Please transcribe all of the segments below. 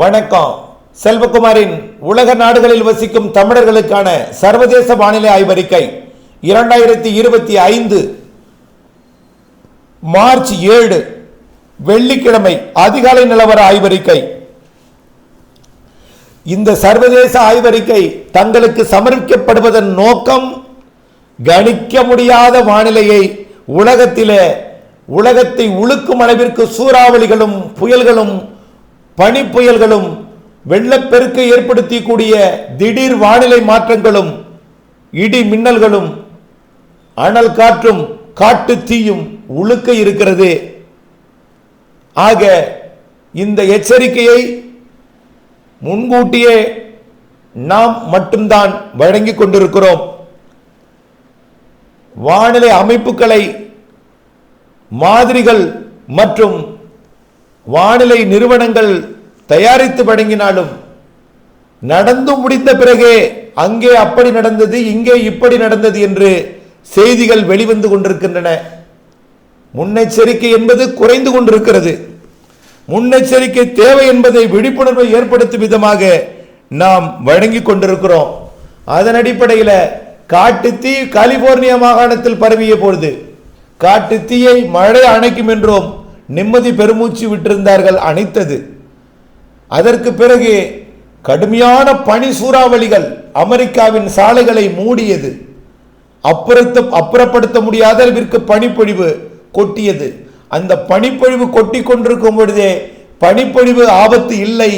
வணக்கம். செல்வகுமாரின் உலக நாடுகளில் வசிக்கும் தமிழர்களுக்கான சர்வதேச வானிலை ஆய்வறிக்கை. இரண்டாயிரத்தி இருபத்தி ஐந்து மார்ச் ஏழு வெள்ளிக்கிழமை அதிகாலை நிலவர ஆய்வறிக்கை. இந்த சர்வதேச ஆய்வறிக்கை தங்களுக்கு சமர்ப்பிக்கப்படுவதன் நோக்கம் கணிக்க முடியாத வானிலையை உலகத்திலே உலகத்தை உழுக்கும் அளவிற்கு சூறாவளிகளும் புயல்களும் பனி புயல்களும் வெள்ளப்பெருக்கை ஏற்படுத்தக்கூடிய திடீர் வானிலை மாற்றங்களும் இடி மின்னல்களும் அனல் காற்றும் காட்டு தீயும் உழுக்க இருக்கிறது. ஆக இந்த எச்சரிக்கையை முன்கூட்டியே நாம் மட்டும்தான் வழங்கிக் கொண்டிருக்கிறோம். வானிலை அமைப்புகளை மாதிரிகள் மற்றும் வானிலை நிறுவனங்கள் தயாரித்து வழங்கினாலும் நடந்து முடிந்த பிறகே அங்கே அப்படி நடந்தது இங்கே இப்படி நடந்தது என்று செய்திகள் வெளிவந்து கொண்டிருக்கின்றன. முன்னெச்சரிக்கை என்பது குறைந்து கொண்டிருக்கிறது. முன்னெச்சரிக்கை தேவை என்பதை விழிப்புணர்வை ஏற்படுத்தும் விதமாக நாம் வழங்கிக் கொண்டிருக்கிறோம். அதன் அடிப்படையில் காட்டு தீ கலிபோர்னியா மாகாணத்தில் பரவிய பொழுது காட்டு தீயை மழை அணைக்கும் என்றும் நிம்மதி பெருமூச்சு விட்டிருந்தார்கள் அணைத்தது. அதற்கு பிறகு கடுமையான பனி சூறாவளிகள் அமெரிக்காவின் சாலைகளை மூடியது. அப்புறத்த அப்புறப்படுத்த முடியாத அளவிற்கு பனிப்பொழிவு கொட்டியது. அந்த பனிப்பொழிவு கொட்டி கொண்டிருக்கும் பொழுதே பனிப்பொழிவு ஆபத்து இல்லை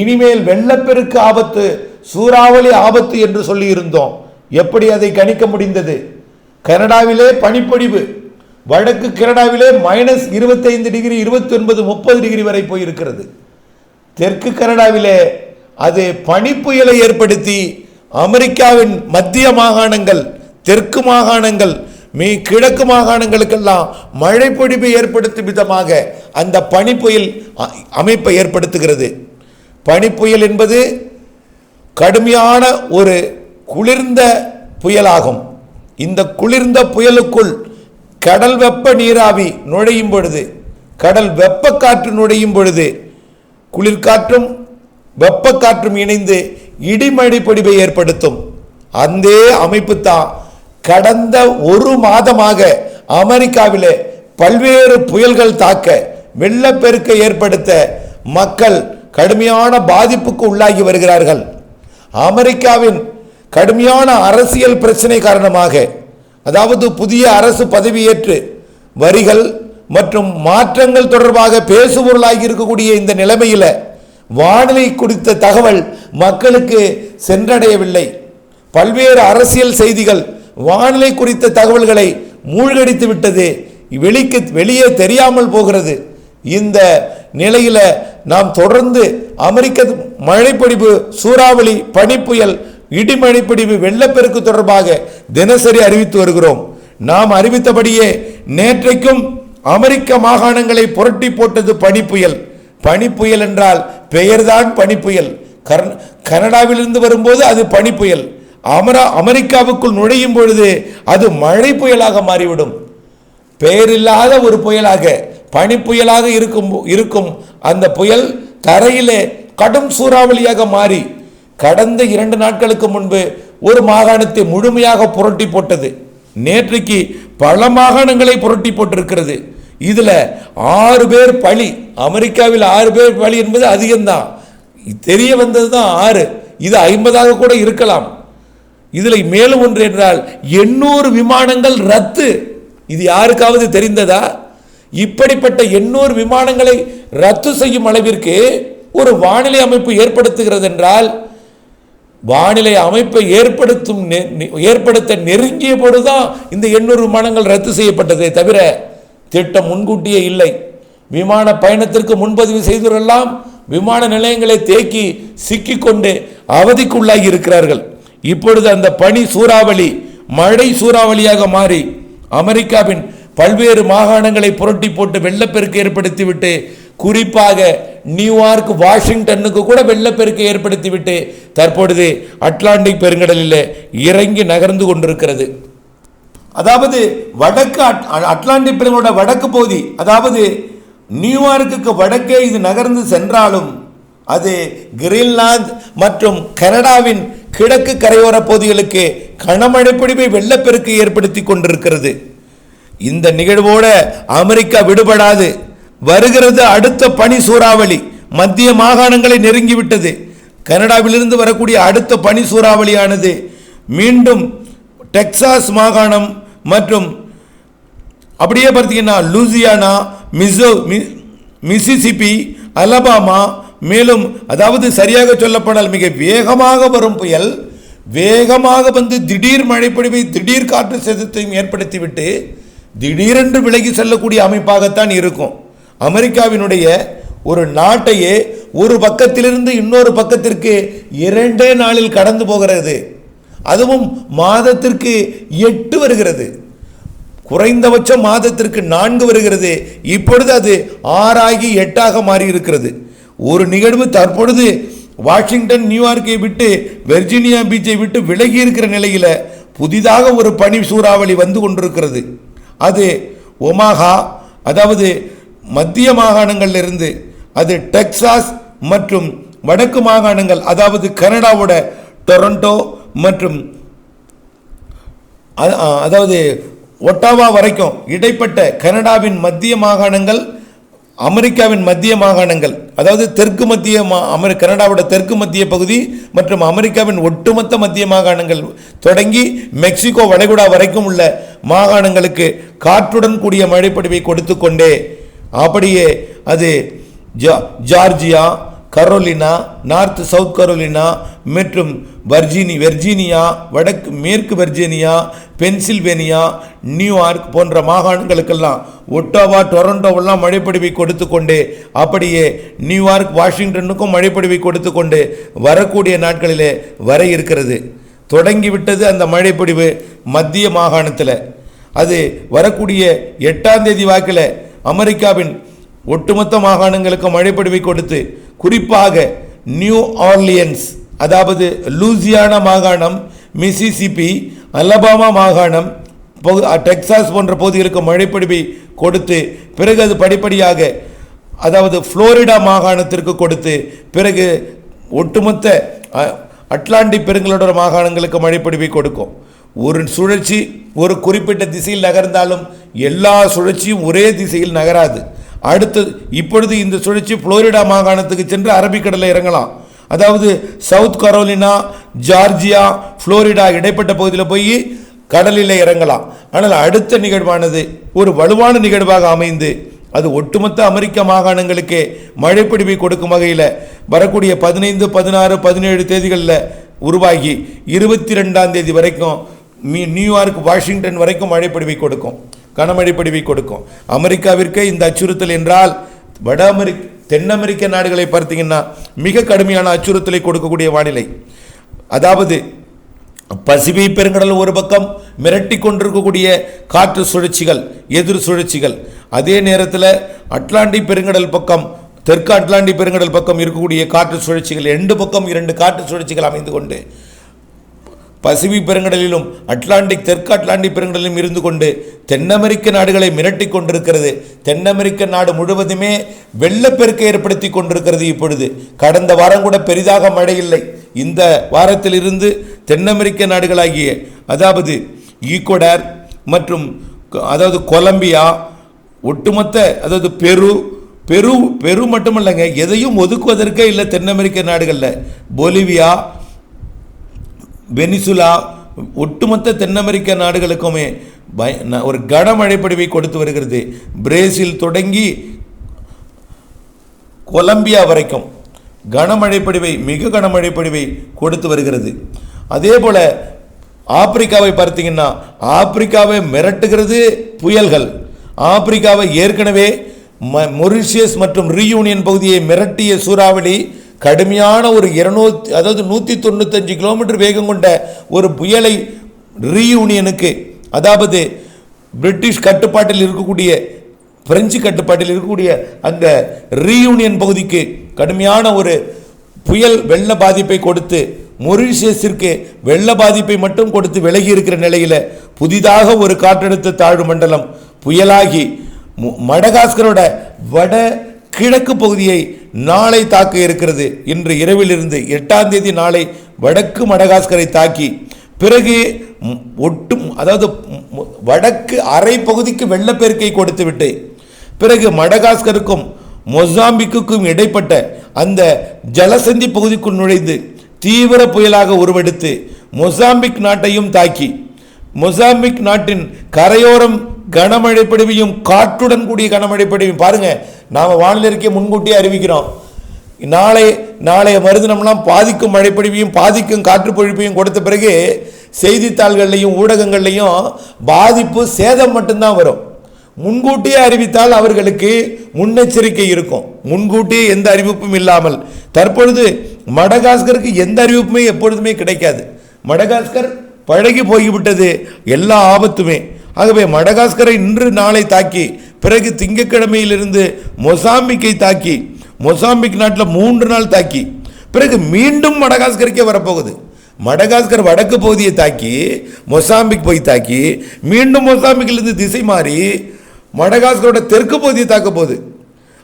இனிமேல் வெள்ளப்பெருக்கு ஆபத்து சூறாவளி ஆபத்து என்று சொல்லியிருந்தோம். எப்படி அதை கணிக்க முடிந்தது? கனடாவிலே பனிப்பொழிவு வடக்கு கனடாவிலே மைனஸ் இருபத்தைந்து டிகிரி இருபத்தி ஒன்பது முப்பது டிகிரி வரை போயிருக்கிறது. தெற்கு கனடாவிலே அது பனிப்புயலை ஏற்படுத்தி அமெரிக்காவின் மத்திய மாகாணங்கள் தெற்கு மாகாணங்கள் மீ கிழக்கு மாகாணங்களுக்கெல்லாம் மழை பொழிவு ஏற்படுத்தும் விதமாக அந்த பனிப்புயல் அமைப்பை ஏற்படுத்துகிறது. பனிப்புயல் என்பது கடுமையான ஒரு குளிர்ந்த புயலாகும். இந்த குளிர்ந்த புயலுக்குள் கடல் வெப்ப நீராவி நுழையும் பொழுது கடல் வெப்ப காற்று நுழையும் பொழுது குளிர்காற்றும் வெப்ப காற்றும் இணைந்து இடிமழை பொடிவை ஏற்படுத்தும். அந்த அமைப்பு தான் கடந்த ஒரு மாதமாக அமெரிக்காவிலே பல்வேறு புயல்கள் தாக்க வெள்ளப்பெருக்கை ஏற்படுத்த மக்கள் கடுமையான பாதிப்புக்கு உள்ளாகி வருகிறார்கள். அமெரிக்காவின் கடுமையான அரசியல் பிரச்சனை காரணமாக அதாவது புதிய அரசு பதவியேற்று வரிகள் மற்றும் மாற்றங்கள் தொடர்பாக பேசுபொருளாகி இருக்கக்கூடிய இந்த நிலைமையில் வானிலை குறித்த தகவல் மக்களுக்கு சென்றடையவில்லை. பல்வேறு அரசியல் செய்திகள் வானிலை குறித்த தகவல்களை மூழ்கடித்து விட்டது. வெளிக்கு வெளியே தெரியாமல் போகிறது. இந்த நிலையில் நாம் தொடர்ந்து அமெரிக்க மழைப்பொழிவு சூறாவளி பனிப்புயல் இடிமழைப்பொழிவு வெள்ளப்பெருக்கு தொடர்பாக தினசரி அறிவித்து வருகிறோம். நாம் அறிவித்தபடியே நேற்றைக்கும் அமெரிக்க மாகாணங்களை புரட்டி போட்டது பனி புயல் பனி புயல் என்றால் பெயர்தான் புயல் கர்ந கனடாவிலிருந்து வரும்போது அது பனிப்புயல். அமரா அமெரிக்காவுக்குள் நுழையும் பொழுது அது மழை புயலாக மாறிவிடும். பெயரில்லாத ஒரு புயலாக பனிப்புயலாக இருக்கும் இருக்கும் அந்த புயல் தரையிலே கடும் சூறாவளியாக மாறி கடந்த இரண்டு நாட்களுக்கு முன்பு ஒரு மாகாணத்தை முழுமையாக புரட்டி போட்டது. நேற்றைக்கு பல மாகாணங்களை புரட்டி போட்டிருக்கிறது. இதில் ஆறு பேர் பழி அமெரிக்காவில் ஆறு பேர் பழி என்பது அதிகம்தான். தெரிய வந்தது தான் ஆறு. இது ஐம்பதாக கூட இருக்கலாம். இதில் மேலும் ஒன்று என்றால் எண்ணூறு விமானங்கள் ரத்து. இது யாருக்காவது தெரிந்ததா? இப்படிப்பட்ட எண்ணூறு விமானங்களை ரத்து செய்யும் அளவிற்கு ஒரு வானிலை அமைப்பு ஏற்படுத்துகிறது என்றால் வானிலை அமைப்பை ஏற்படுத்தும் நெ- நெ- ஏற்படுத்த நெருங்கிய பொழுதுதான் இந்த எண்ணூறு விமானங்கள் ரத்து செய்யப்பட்டதே தவிர திட்டம் முன்கூட்டியே இல்லை. விமான பயணத்திற்கு முன்பதிவு செய்தவரெல்லாம் விமான நிலையங்களை தேக்கி சிக்கிக்கொண்டு அவதிக்குள்ளாகி இருக்கிறார்கள். இப்பொழுது அந்த பனி சூறாவளி மழை சூறாவளியாக மாறி அமெரிக்காவின் பல்வேறு மாகாணங்களை புரட்டி போட்டு வெள்ளப்பெருக்கு ஏற்படுத்திவிட்டு குறிப்பாக நியூயார்க் வாஷிங்டனுக்கு கூட வெள்ளப்பெருக்கு ஏற்படுத்திவிட்டு தற்பொழுது அட்லாண்டிக் பெருங்கடலில் இறங்கி நகர்ந்து கொண்டிருக்கிறது. அதாவது வடக்கு அட்- அட்லாண்டிக் பெருங்கடலோட வடக்கு பகுதி அதாவது நியூயார்க்குக்கு வடக்கே இது நகர்ந்து சென்றாலும் அது கிரீன்லாந்து மற்றும் கனடாவின் கிழக்கு கரையோர பகுதிகளுக்கு கனமழை பொழிவை வெள்ளப்பெருக்கு ஏற்படுத்தி கொண்டிருக்கிறது. இந்த நிகழ்வோட அமெரிக்கா விடுபடாது. வருகிறது அடுத்த பனி சூறாவளி. மத்திய மாகாணங்களை நெருங்கிவிட்டது. கனடாவிலிருந்து வரக்கூடிய அடுத்த பனி சூறாவளியானது மீண்டும் டெக்சாஸ் மாகாணம் மற்றும் அப்படியே பார்த்தீங்கன்னா லூசியானா மிசோ மி- அலபாமா மேலும் அதாவது சரியாக சொல்லப்படால் மிக வேகமாக வரும் புயல். வேகமாக வந்து திடீர் மழைப்பொழிவை திடீர் காற்று சேதத்தையும் ஏற்படுத்திவிட்டு திடீரென்று விலகி செல்லக்கூடிய அமைப்பாகத்தான் இருக்கும். அமெரிக்காவினுடைய ஒரு நாட்டையே ஒரு பக்கத்திலிருந்து இன்னொரு பக்கத்திற்கு இரண்டே நாளில் கடந்து போகிறது. அதுவும் மாதத்திற்கு எட்டு வருகிறது. குறைந்தபட்சம் மாதத்திற்கு நான்கு வருகிறது. இப்பொழுது அது ஆறாகி எட்டாக மாறி இருக்கிறது ஒரு நிகழ்வு தற்பொழுது வாஷிங்டன் நியூயார்க்கை விட்டு வெர்ஜீனியா பீச்சை விட்டு விலகி இருக்கிற நிலையில் புதிதாக ஒரு பனி சூறாவளி வந்து கொண்டிருக்கிறது. அது ஒமாகா அதாவது மத்திய மாகாணங்களிலிருந்து அது டெக்சாஸ் மற்றும் வடக்கு மாகாணங்கள் அதாவது கனடாவோட டொரண்டோ மற்றும் அதாவது ஒட்டாவா வரைக்கும் இடைப்பட்ட கனடாவின் மத்திய மாகாணங்கள் அமெரிக்காவின் மத்திய மாகாணங்கள் அதாவது தெற்கு மத்திய மா அமெரி கனடாவோட தெற்கு மத்திய பகுதி மற்றும் அமெரிக்காவின் ஒட்டுமொத்த மத்திய மாகாணங்கள் தொடங்கி மெக்சிகோ வளைகுடா வரைக்கும் உள்ள மாகாணங்களுக்கு காற்றுடன் கூடிய மழைப்பொழிவை கொடுத்து கொண்டே அப்படியே அது ஜா Georgia Carolina North South Carolina மற்றும் வர்ஜீனி வெர்ஜீனியா வடக்கு மேற்கு வெர்ஜீனியா பென்சில்வேனியா நியூயார்க் போன்ற மாகாணங்களுக்கெல்லாம் ஒட்டோவா டொரண்டோவெல்லாம் மழைப்பொழிவை கொடுத்து கொண்டு அப்படியே நியூயார்க் வாஷிங்டனுக்கும் மழைப்பொழிவை கொடுத்து கொண்டு வரக்கூடிய நாட்களிலே வர இருக்கிறது. தொடங்கிவிட்டது அந்த மழைப்பொழிவு மத்திய மாகாணத்தில். அது வரக்கூடிய எட்டாம் தேதி வாக்கில் அமெரிக்காவின் ஒட்டுமொத்த மாகாணங்களுக்கு மழைப்பொழிவை கொடுத்து குறிப்பாக நியூ ஆர்லியன்ஸ் அதாவது லூசியானா மாகாணம் மிசிசிபி அலபாமா மாகாணம் டெக்சாஸ் போன்ற பகுதிகளுக்கு மழைப்பொழிவை கொடுத்து பிறகு அது படிப்படியாக அதாவது ஃப்ளோரிடா மாகாணத்திற்கு கொடுத்து பிறகு ஒட்டுமொத்த அட்லாண்டிக் பெருங்கலோட மாகாணங்களுக்கு மழைப்பொழிவை கொடுக்கும். ஒரு சுழற்சி ஒரு குறிப்பிட்ட திசையில் நகர்ந்தாலும் எல்லா சுழற்சியும் ஒரே திசையில் நகராது. அடுத்து இப்பொழுது இந்த சுழற்சி புளோரிடா மாகாணத்துக்கு சென்று அரபிக்கடலில் இறங்கலாம். அதாவது சவுத் கரோலினா ஜார்ஜியா புளோரிடா இடைப்பட்ட பகுதியில் போய் கடலில் இறங்கலாம். ஆனால் அடுத்த நிகழ்வானது ஒரு வலுவான நிகழ்வாக அமைந்து அது ஒட்டுமொத்த அமெரிக்க மாகாணங்களுக்கே மழைப்பிடிவை கொடுக்கும் வகையில் வரக்கூடிய பதினைந்து பதினாறு பதினேழு தேதிகளில் உருவாகி இருபத்தி ரெண்டாம் தேதி வரைக்கும் மீ- நியூயார்க் வாஷிங்டன் வரைக்கும் மழைப்பிடிவை கொடுக்கும். கனமழை பொழிவை கொடுக்கும். அமெரிக்காவிற்கே இந்த அச்சுறுத்தல் என்றால் வட அமெரிக்க தென் அமெரிக்க நாடுகளை பார்த்தீங்கன்னா மிக கடுமையான அச்சுறுத்தலை கொடுக்கக்கூடிய வானிலை. அதாவது பசிபிக் பெருங்கடல் ஒரு பக்கம் மிரட்டி கொண்டிருக்கக்கூடிய காற்று சுழற்சிகள் எதிர் சுழற்சிகள். அதே நேரத்தில் அட்லாண்டிக் பெருங்கடல் பக்கம் தெற்கு அட்லாண்டிக் பெருங்கடல் பக்கம் இருக்கக்கூடிய காற்று சுழற்சிகள் ரெண்டு பக்கம் இரண்டு காற்று சுழற்சிகள் அமைந்து கொண்டு பசிபிக் பெருங்கடலிலும் அட்லாண்டிக் தெற்கு அட்லாண்டிக் பெருங்கடலிலும் இருந்து கொண்டு தென் அமெரிக்க நாடுகளை மிரட்டி கொண்டிருக்கிறது. தென் அமெரிக்க நாடு முழுவதுமே வெள்ளப்பெருக்கை ஏற்படுத்தி கொண்டிருக்கிறது இப்பொழுது. கடந்த வாரம் கூட பெரிதாக மழை இல்லை இந்த வாரத்திலிருந்து தென் அமெரிக்க நாடுகளாகிய அதாவது ஈக்குவடர் மற்றும் அதாவது கொலம்பியா ஒட்டுமொத்த அதாவது பெரு பெரு பெரு மட்டுமல்லங்க எதையும் ஒதுக்குவதற்கே இல்லை தென் அமெரிக்க நாடுகளில். பொலிவியா வெனிசுலா ஒட்டுமொத்த தென் அமெரிக்க நாடுகளுக்குமே பய ந- ஒரு கனமழை பொழிவை கொடுத்து வருகிறது. பிரேசில் தொடங்கி கொலம்பியா வரைக்கும் கனமழை பொழிவை மிக கனமழை பொழிவை கொடுத்து வருகிறது. அதே போல் ஆப்பிரிக்காவை பார்த்தீங்கன்னா ஆப்பிரிக்காவை மிரட்டுகிறது புயல்கள். ஆப்பிரிக்காவை ஏற்கனவே ம- மொரிஷியஸ் மற்றும் ரீயூனியன் பகுதியை மிரட்டிய சூறாவளி கடுமையான ஒரு இருநூத்தி அதாவது நூற்றி தொண்ணூத்தஞ்சு கிலோமீட்டர் வேகம் கொண்ட ஒரு புயலை ரீயூனியனுக்கு அதாவது பிரிட்டிஷ் கட்டுப்பாட்டில் இருக்கக்கூடிய பிரெஞ்சு கட்டுப்பாட்டில் இருக்கக்கூடிய அந்த ரீயூனியன் பகுதிக்கு கடுமையான ஒரு புயல் வெள்ள பாதிப்பை கொடுத்து மொரிஷியஸிற்கு வெள்ள பாதிப்பை மட்டும் கொடுத்து விலகி இருக்கிற நிலையில் புதிதாக ஒரு காற்றழுத்த தாழ்வு மண்டலம் புயலாகி மு- மடகாஸ்கரோட வட கிழக்கு பகுதியை நாளை தாக்க இருக்கிறது. இன்று இரவிலிருந்து எட்டாம் தேதி நாளை வடக்கு மடகாஸ்கரை தாக்கி பிறகு ஒட்டும் அதாவது வடக்கு அரை பகுதிக்கு வெள்ளப்பெருக்கை கொடுத்துவிட்டு பிறகு மடகாஸ்கருக்கும் மொசாம்பிக்குக்கும் இடைப்பட்ட அந்த ஜலசந்தி பகுதிக்குள் நுழைந்து தீவிர புயலாக உருவெடுத்து மொசாம்பிக் நாட்டையும் தாக்கி மொசாம்பிக் நாட்டின் கரையோரம் கனமழை பிடிவையும் காற்றுடன் கூடிய கனமழை பிடிவையும் பாருங்கள் நாம் வானிலை முன்கூட்டியே அறிவிக்கிறோம். நாளை நாளைய மருதினம்லாம் பாதிக்கும் மழைப்பொழிவையும் பாதிக்கும் காற்றுப்பொழிப்பையும் கொடுத்த பிறகு செய்தித்தாள்கள்லையும் ஊடகங்கள்லையும் பாதிப்பு சேதம் மட்டும்தான் வரும். முன்கூட்டியே அறிவித்தால் அவர்களுக்கு முன்னெச்சரிக்கை இருக்கும். முன்கூட்டியே எந்த அறிவிப்பும் இல்லாமல். தற்பொழுது மடகாஸ்கருக்கு எந்த அறிவிப்புமே எப்பொழுதுமே கிடைக்காது. மடகாஸ்கர் பழகி போய்விட்டது எல்லா ஆபத்துமே. ஆகவே மடகாஸ்கரை இன்று நாளை தாக்கி பிறகு திங்கக்கிழமையிலிருந்து மொசாம்பிக்கை தாக்கி மொசாம்பிக் நாட்டில் மூன்று நாள் தாக்கி பிறகு மீண்டும் மடகாஸ்கருக்கே வரப்போகுது. மடகாஸ்கர் வடக்கு பகுதியை தாக்கி மொசாம்பிக் போய் தாக்கி மீண்டும் மொசாம்பிக்கிலிருந்து திசை மாறி மடகாஸ்கரோட தெற்கு பகுதியை தாக்க போகுது.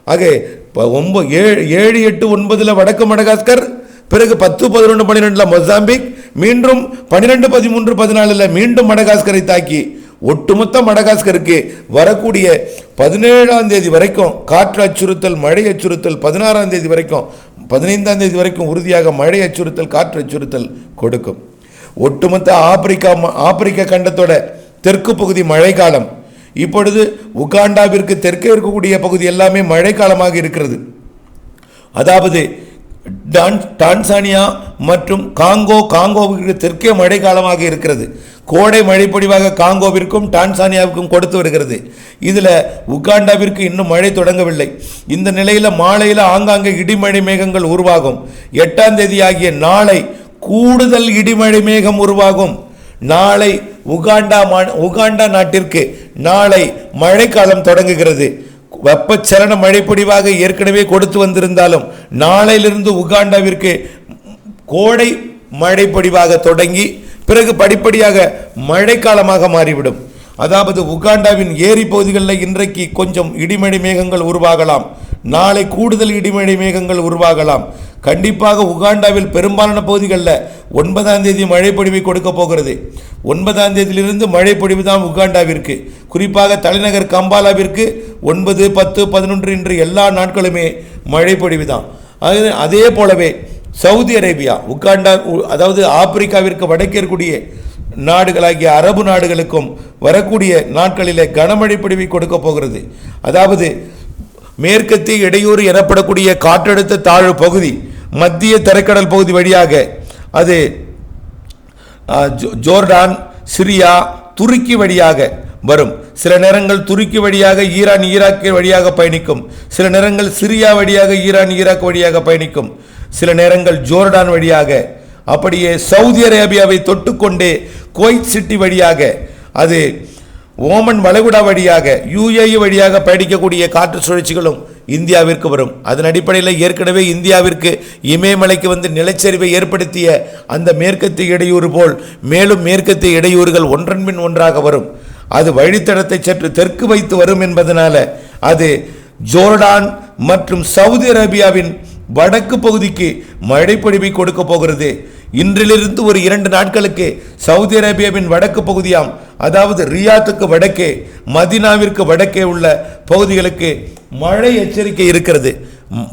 ஆக இப்போ ஒன்பது ஏழு ஏழு எட்டு ஒன்பதில் வடக்கு மடகாஸ்கர் பிறகு பத்து பதினொன்று பன்னிரெண்டில் மொசாம்பிக் மீண்டும் பன்னிரெண்டு பதிமூன்று பதினாலில் மீண்டும் மடகாஸ்கரை தாக்கி ஒட்டுமொத்த மடகாஸ்கருக்கு வரக்கூடிய பதினேழாம் தேதி வரைக்கும் காற்று அச்சுறுத்தல் மழை அச்சுறுத்தல் பதினாறாம் தேதி வரைக்கும் பதினைந்தாம் தேதி வரைக்கும் உறுதியாக மழை அச்சுறுத்தல் காற்று அச்சுறுத்தல் கொடுக்கும். ஒட்டுமொத்த ஆப்பிரிக்கா ம- ஆப்பிரிக்க கண்டத்தோட தெற்கு பகுதி மழைக்காலம். இப்பொழுது உகாண்டாவிற்கு தெற்கே இருக்கக்கூடிய பகுதி எல்லாமே மழைக்காலமாக இருக்கிறது. அதாவது டான் டான்சானியா மற்றும் காங்கோ காங்கோவுக்கு தெற்கே மழை காலமாக இருக்கிறது. கோடை மழைப்பொழிவாக காங்கோவிற்கும் டான்சானியாவுக்கும் கொடுத்து வருகிறது. இதில் உகாண்டாவிற்கு இன்னும் மழை தொடங்கவில்லை. இந்த நிலையில் மாலையில் ஆங்காங்கே இடிமழை மேகங்கள் உருவாகும். எட்டாம் தேதி ஆகிய நாளை கூடுதல் இடிமழை மேகம் உருவாகும். நாளை உகாண்டா மா- உகாண்டா நாட்டிற்கு நாளை மழைக்காலம் தொடங்குகிறது. வெப்பச்சலன மழைப்பொழிவாக ஏற்கனவே கொடுத்து வந்திருந்தாலும் நாளையிலிருந்து உகாண்டாவிற்கு கோடை மழைப்பொழிவாக தொடங்கி பிறகு படிப்படியாக மழைக்காலமாக மாறிவிடும். அதாவது உகாண்டாவின் ஏரி பகுதிகளில் இன்றைக்கு கொஞ்சம் இடிமடி மேகங்கள் உருவாகலாம். நாளை கூடுதல் இடிமடி மேகங்கள் உருவாகலாம். கண்டிப்பாக உகாண்டாவில் பெரும்பாலான பகுதிகளில் ஒன்பதாம் தேதி மழைப்பொழிவை கொடுக்க போகிறது. ஒன்பதாம் தேதியிலிருந்து மழைப்பொழிவு தான் உகாண்டாவிற்கு. குறிப்பாக தலைநகர் கம்பாலாவிற்கு ஒன்பது பத்து பதினொன்று இன்று எல்லா நாட்களுமே மழைப்பொழிவு தான். அது அதே போலவே சவுதி அரேபியா உகாண்டா உ- அதாவது ஆப்பிரிக்காவிற்கு வடக்கே இருக்கக்கூடிய நாடுகளாகிய அரபு நாடுகளுக்கும் வரக்கூடிய நாட்களில் கனமழை பொழிவை கொடுக்க போகிறது. அதாவது மேற்கத்திய இடையூறு எனப்படக்கூடிய காற்றழுத்த தாழ்வு பகுதி மத்திய தரைக்கடல் பகுதி வழியாக அது ஜோ- ஜோர்டான் சிரியா துருக்கி வழியாக வரும். சில நேரங்கள் துருக்கி வழியாக ஈரான் ஈராக் வழியாக பயணிக்கும். சில நேரங்கள் சிரியா வழியாக ஈரான் ஈராக் வழியாக பயணிக்கும். சில நேரங்கள் ஜோர்டான் வழியாக அப்படியே சவுதி அரேபியாவை தொட்டுக்கொண்டே குவைத் சிட்டி வழியாக அது ஓமன் வளைகுடா வழியாக யுஏஇ வழியாக பயணிக்கக்கூடிய காற்று சுழற்சிகளும் இந்தியாவிற்கு வரும். அதன் அடிப்படையில் ஏற்கனவே இந்தியாவிற்கு இமயமலைக்கு வந்து நிலச்சரிவை ஏற்படுத்திய அந்த மேற்கத்திய இடையூறு போல் மேலும் மேற்கத்திய இடையூறுகள் ஒன்றன் பின் ஒன்றாக வரும். அது வழித்தடத்தை சற்று தெற்கு வைத்து வரும் என்பதனால அது ஜோர்டான் மற்றும் சவுதி அரேபியாவின் வடக்கு பகுதிக்கு மழைப்பொழிவை கொடுக்க போகிறது. இன்றிலிருந்து ஒரு இரண்டு நாட்களுக்கு சவுதி அரேபியாவின் வடக்கு பகுதியாம் அதாவது ரியாத்துக்கு வடக்கே மதினாவிற்கு வடக்கே உள்ள பகுதிகளுக்கு மழை எச்சரிக்கை இருக்கிறது.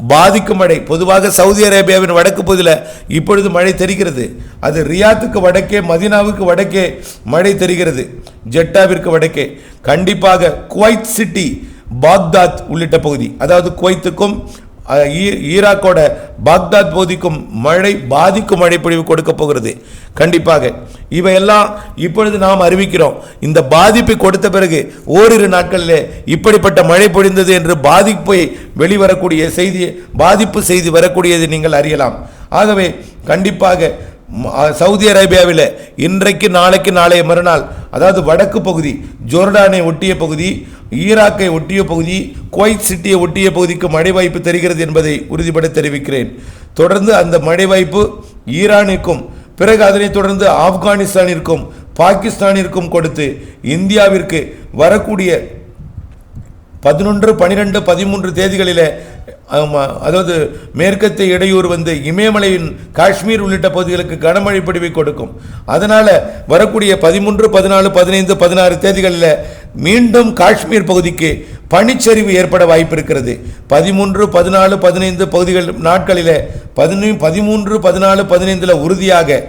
பாதிக்கும் மழை. பொதுவாக சவுதி அரேபியாவின் வடக்கு பகுதியில் இப்பொழுது மழை தெரிகிறது. அது ரியாத்துக்கு வடக்கே மதினாவுக்கு வடக்கே மழை தெரிகிறது. ஜெட்டாவிற்கு வடக்கே. கண்டிப்பாக குவைத் சிட்டி பாக்தாத் உள்ளிட்ட பகுதி அதாவது குவைத்துக்கும் ஈராக்கோட பாக்தாத் போதிக்கும் மழை பாதிக்கும் மழைப்பொழிவு கொடுக்க போகிறது. கண்டிப்பாக. இவையெல்லாம் இப்பொழுது நாம் அறிவிக்கிறோம். இந்த பாதிப்பை கொடுத்த பிறகு ஓரிரு நாட்களிலே இப்படிப்பட்ட மழை பொழிந்தது என்று பாதிப்பை வெளிவரக்கூடிய செய்தி பாதிப்பு செய்தி வரக்கூடியதை நீங்கள் அறியலாம். ஆகவே கண்டிப்பாக சவுதி அரேபியாவில் இன்றைக்கு நாளைக்கு நாளைய மறுநாள் அதாவது வடக்கு பகுதி ஜோர்டானை ஒட்டிய பகுதி ஈராக்கை ஒட்டிய பகுதி குவைத் சிட்டியை ஒட்டிய பகுதிக்கு மழை வாய்ப்பு தெரிகிறது என்பதை உறுதிபட தெரிவிக்கிறேன். தொடர்ந்து அந்த மழை வாய்ப்பு ஈரானுக்கும் பிறகு அதனைத் தொடர்ந்து ஆப்கானிஸ்தானிற்கும் பாகிஸ்தானிற்கும் கொடுத்து இந்தியாவிற்கு வரக்கூடிய பதினொன்று பனிரெண்டு பதிமூன்று தேதிகளில் அதாவது மேற்கத்திய இடையூறு வந்து இமயமலையின் காஷ்மீர் உள்ளிட்ட பகுதிகளுக்கு கனமழை பிடிவை கொடுக்கும். அதனால் வரக்கூடிய பதிமூன்று பதினாலு பதினைந்து பதினாறு தேதிகளில் மீண்டும் காஷ்மீர் பகுதிக்கு பனிச்சரிவு ஏற்பட வாய்ப்பு இருக்கிறது. பதிமூன்று பதினாலு பதினைந்து பகுதிகள் நாட்களில் பதினே பதிமூன்று பதினாலு பதினைந்தில் உறுதியாக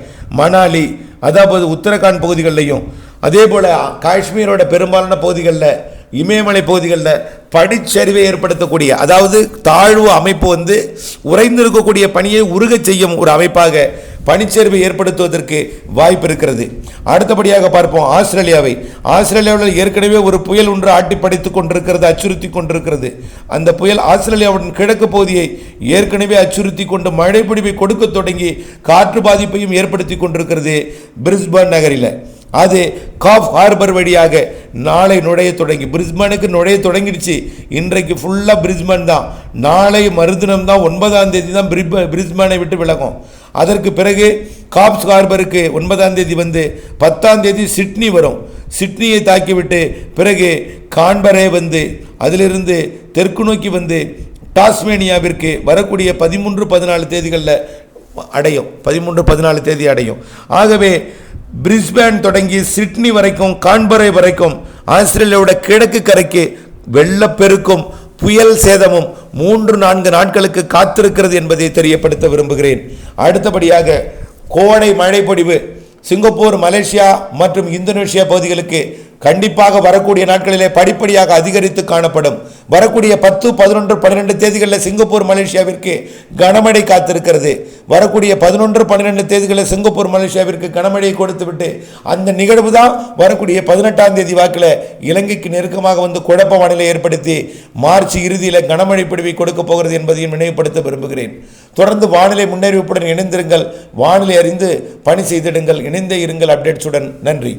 மணாலி அதாவது உத்தரகாண்ட் பகுதிகளிலையும் அதே போல் காஷ்மீரோட பெரும்பாலான பகுதிகளில் இமயமலை பகுதிகளில் படிச்சரிவை ஏற்படுத்தக்கூடிய அதாவது தாழ்வு அமைப்பு வந்து உறைந்திருக்கக்கூடிய பணியை உருகச் செய்யும் ஒரு அமைப்பாக பனிச்சரிவை ஏற்படுத்துவதற்கு வாய்ப்பு இருக்கிறது. அடுத்தபடியாக பார்ப்போம் ஆஸ்திரேலியாவை. ஆஸ்திரேலியாவில் ஏற்கனவே ஒரு புயல் ஒன்று ஆட்டி படைத்துக் கொண்டிருக்கிறது அச்சுறுத்தி கொண்டிருக்கிறது. அந்த புயல் ஆஸ்திரேலியாவின் கிழக்கு பகுதியை ஏற்கனவே அச்சுறுத்தி கொண்டு மழைப்பிடிவை கொடுக்க தொடங்கி காற்று பாதிப்பையும் ஏற்படுத்தி கொண்டிருக்கிறது பிரிஸ்பர்ன் நகரில். அது காஃப் ஹார்பர் வழியாக நாளை நுழைய தொடங்கி பிரிஸ்பனுக்கு நுழைய தொடங்கிடுச்சு. இன்றைக்கு ஃபுல்லாக பிரிஸ்பன் தான். நாளை மறுதினம் தான் ஒன்பதாம் தேதி தான் பிரிப பிரிஸ்பனை விட்டு விலகும். அதற்கு பிறகு காப்ஸ் ஹார்பருக்கு ஒன்பதாம் தேதி வந்து பத்தாம் தேதி சிட்னி வரும். சிட்னியை தாக்கிவிட்டு பிறகு கான்பரே வந்து அதிலிருந்து தெற்கு நோக்கி வந்து டாஸ்மேனியாவிற்கு வரக்கூடிய பதிமூன்று பதினாலு தேதிகளில் அடையும். பதிமூன்று பதினாலு தேதி அடையும். ஆகவே பிரிஸ்பேன் தொடங்கி சிட்னி வரைக்கும் கான்பரை வரைக்கும் ஆஸ்திரேலியாவோட கிழக்கு கரைக்கு வெள்ளப்பெருக்கும் புயல் சேதமும் மூன்று நான்கு நாட்களுக்கு காத்திருக்கிறது என்பதை தெரியப்படுத்த விரும்புகிறேன். அடுத்தபடியாக கோடை மழைப்பொடிவு சிங்கப்பூர் மலேசியா மற்றும் இந்தோனேஷியா பகுதிகளுக்கு கண்டிப்பாக வரக்கூடிய நாட்களிலே படிப்படியாக அதிகரித்து காணப்படும். வரக்கூடிய பத்து பதினொன்று பன்னிரெண்டு தேதிகளில் சிங்கப்பூர் மலேசியாவிற்கு கனமழை காத்திருக்கிறது. வரக்கூடிய பதினொன்று பன்னிரெண்டு தேதிகளில் சிங்கப்பூர் மலேசியாவிற்கு கனமழையை கொடுத்துவிட்டு அந்த நிகழ்வு தான் வரக்கூடிய பதினெட்டாம் தேதி வாக்கில் இலங்கைக்கு நெருக்கமாக வந்து குழப்ப வானிலை ஏற்படுத்தி மார்ச் இறுதியில் கனமழை பிடிவை கொடுக்க போகிறது என்பதையும் நினைவுபடுத்த விரும்புகிறேன். தொடர்ந்து வானிலை முன்னறிவிப்புடன் இணைந்திருங்கள். வானிலை அறிந்து பணி செய்திடுங்கள். இணைந்தே இருங்கள். அப்டேட்ஸுடன் நன்றி.